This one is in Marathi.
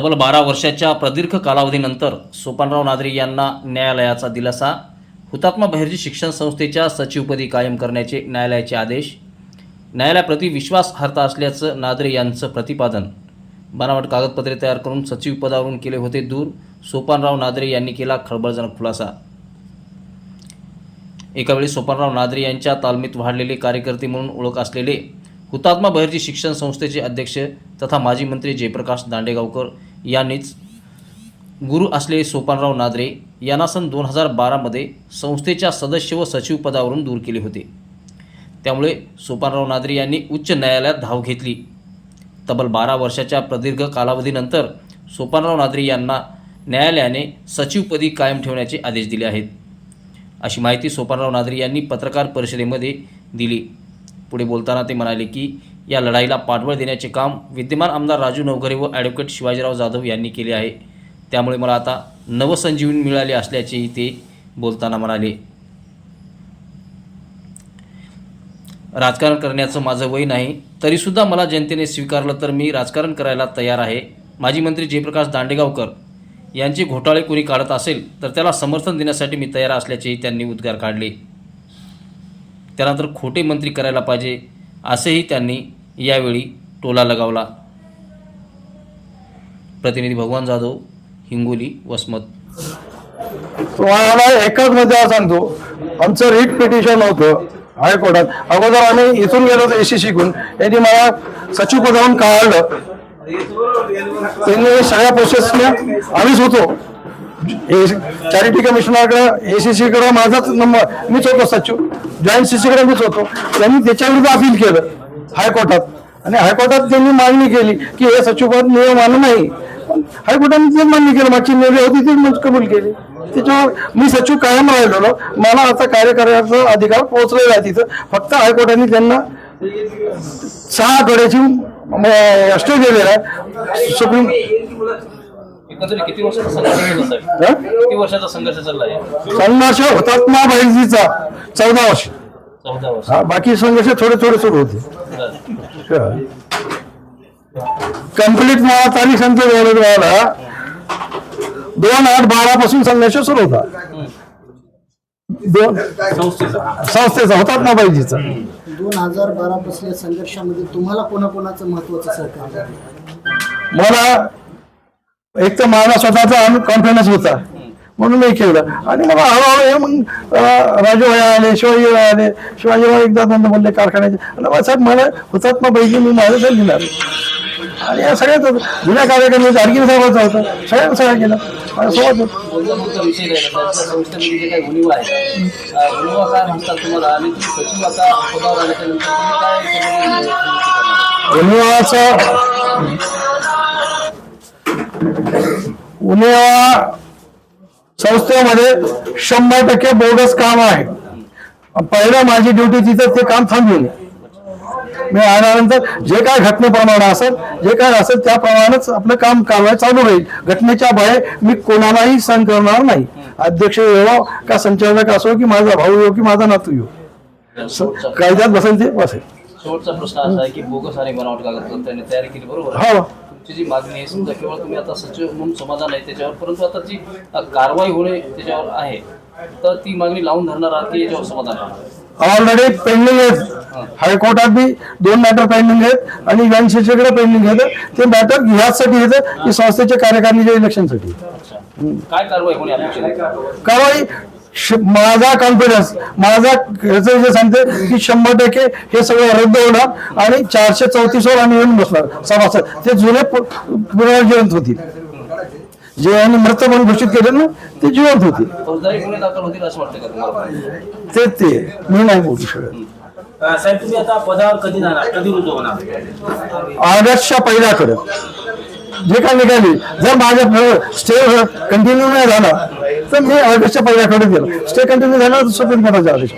तब्बल बारा वर्षाच्या प्रदीर्घ कालावधीनंतर सोपानराव नादरे यांना न्यायालयाचा दिलासा. हुतात्मा बहिर्जी शिक्षण संस्थेच्या सचिवपदी कायम करण्याचे न्यायालयाचे आदेश. न्यायालयाप्रती विश्वासार्हता असल्याचं नादरे यांचं प्रतिपादन. बनावट कागदपत्रे तयार करून सचिवपदावरून केले होते दूर. सोपानराव नादरे यांनी केला खळबळजनक खुलासा. एकावेळी सोपानराव नादरे यांच्या तालमीत वाढलेले कार्यकर्ते म्हणून ओळख असलेले हुतात्मा बहिर्जी शिक्षण संस्थेचे अध्यक्ष तथा माजी मंत्री जयप्रकाश दांडेगावकर यांनीच गुरु असलेले सोपानराव नादरे यांना सन दोन हजार बारामध्ये संस्थेच्या सदस्य व सचिव पदावरून दूर केले होते. त्यामुळे सोपानराव नादरे यांनी उच्च न्यायालयात धाव घेतली. तब्बल बारा वर्षाच्या प्रदीर्घ कालावधीनंतर सोपानराव नादरे यांना न्यायालयाने सचिवपदी कायम ठेवण्याचे आदेश दिले आहेत. अशी माहिती सोपानराव नादरे यांनी पत्रकार परिषदेमध्ये दिली. पुढे बोलताना ते म्हणाले की या लढाईला पाठबळ देण्याचे काम विद्यमान आमदार राजू नवघरे व ॲडव्होकेट शिवाजीराव जाधव यांनी केले आहे. त्यामुळे मला आता नवसंजीवनी मिळाली असल्याचेही ते बोलताना म्हणाले. राजकारण करण्याचं माझं वय नाही तरीसुद्धा मला जनतेने स्वीकारलं तर मी राजकारण करायला तयार आहे. माजी मंत्री जयप्रकाश दांडेगावकर यांचे घोटाळे कोणी काढत असेल तर त्याला समर्थन देण्यासाठी मी तयार असल्याचेही त्यांनी उद्गार काढले. त्यानंतर खोटे मंत्री करायला पाहिजे असेही त्यांनी यावेळी टोला लगावला. प्रतिनिधी भगवान जाधव हिंगोली वसमत. तुम्हाला एकच मुद्दा सांगतो आमचं रिट पिटिशन होतं हायकोर्टात. अगोदर आम्ही इथून गेलो होतो एसी शिकून त्यांनी मला सचिव पदावरून काढलं. त्यांनी सगळ्या प्रोसेसने आम्हीच होतो. चॅरिटी कमिशनरकडे एसीसी कडे माझाच नंबर मीच होतो सचिव. जॉईंट सीसी कडे मीच होतो. त्यांनी त्याच्याविरुद्ध अपील केलं. हायकोर्टात. आणि हायकोर्टात त्यांनी मागणी केली की हे सचिवपद नियमानं नाही पण हायकोर्टाने ते मान्य केलं मागची निर्णय होती ती कबूल केली. त्याच्यावर मी सचिव कायम राहिलेलो. मला आता कार्य करण्याचा अधिकार पोहोचलेला आहे तिथं. फक्त हायकोर्टाने त्यांना सहा आठवड्याची स्टे दिलेला आहे. सुप्रीम एकंदरीत किती वर्षाचा संघर्ष हं? संघर्ष हुतात्मा बहिर्जीचा चौदा वर्ष. चौदा वर्ष. हा बाकी संघर्ष थोडे थोडे सुरू होते. कंप्लीट मला तारीख सांगतो मला दोन आठ बारा पासून संघर्ष सुरू होता. दोन संस्थेचा. हुतात्मा बहिर्जीचा दोन हजार बारा पासून संघर्षामध्ये तुम्हाला कोणाकोणाचं महत्वाचं सहकार्य आहे? मला एक तर माझा स्वतःचा कॉन्फिडन्स होता. म्हणून मी केलं. आणि मग हळूहळू हे मग राजू आले शिवाजी आले. शिवाजी भाई एकदा दोनदा बोलले कारखान्याचे. आणि मग साहेब मला हुतात्मा पैकी मी माझं दिणार आणि या सगळ्यात जुन्या कार्यक्रम गाडगिरी साहेबाचा होता. सगळ्यांना सगळं केलं. माझ्यासोबत होतं. बोलता बोलता विषय राहिला त्यांच्या संस्थेमध्ये जे काही उणीवा आहे अं, उणीवा काय म्हणतात तुम्हाला? आणि तुम्ही सचिव आता पदावर आल्याच्यानंतर तुम्ही काय त्याच्यामध्ये नियुक्ती करणार? उन्हाळ्याचं उन्हाळा संस्थेमध्ये शंभर टक्के बोगस काम आहे. पहिलं माझी ड्युटी तिथं ते काम थांबविले. मी आल्यानंतर जे काय घटनेप्रमाणे असेल जे काय असेल त्याप्रमाणेच आपलं काम कारवाई चालू राहील. घटनेच्या बाहेर मी कोणालाही सहन करणार नाही. अध्यक्ष येवो का संचालक असो की माझा भाऊ येऊ की माझा नातू येऊ कायद्यात बसेल ते बसेल. शेवटचा प्रश्न असा आहे की बोगस आणि बनावट कागदपत्र त्यांनी तयारी केली बरोबर? आहे? हो. तुमची जी मागणी आहे समजा केवळ तुम्ही आता सचिव म्हणून समाधान आहे त्याच्यावर परंतु आता जी अ, कारवाई होणे त्याच्यावर आहे तर ती मागणी लावून धरणार आहात की याच्यावर समाधान आहे? ऑलरेडी पेंडिंग आहेत. हायकोर्टात बी दोन मॅटर पेंडिंग आहेत आणि विधानसभेकडे पेंडिंग आहेत. ते मॅटर ह्याचसाठी येतं की संस्थेच्या कार्यकारिणीच्या इलेक्शनसाठी काय कारवाई होणे अपेक्षित आहे? कारवाई माझा कॉन्फिडन्स माझा ह्याचं जे सांगते की शंभर टक्के हे सगळं रद्द होणार आणि चारशे चौतीस वर आम्ही येऊन बसणार. सभासद. ते जुने पुनर्जिवंत होतील. जे यांनी मृत म्हणून घोषित केले ना ते जिवंत तुम्हाला? ते ते. मी नाही बोलू शकत. ऑगस्टच्या पहिल्याकडे जे काय निघाली जर माझ्या स्टे कंटिन्यू नाही झाला तर मी ऑगस्टच्या पहिल्याकडे गेलो. स्टे कंटिन्यू झाला तर सुप्रीम आदेश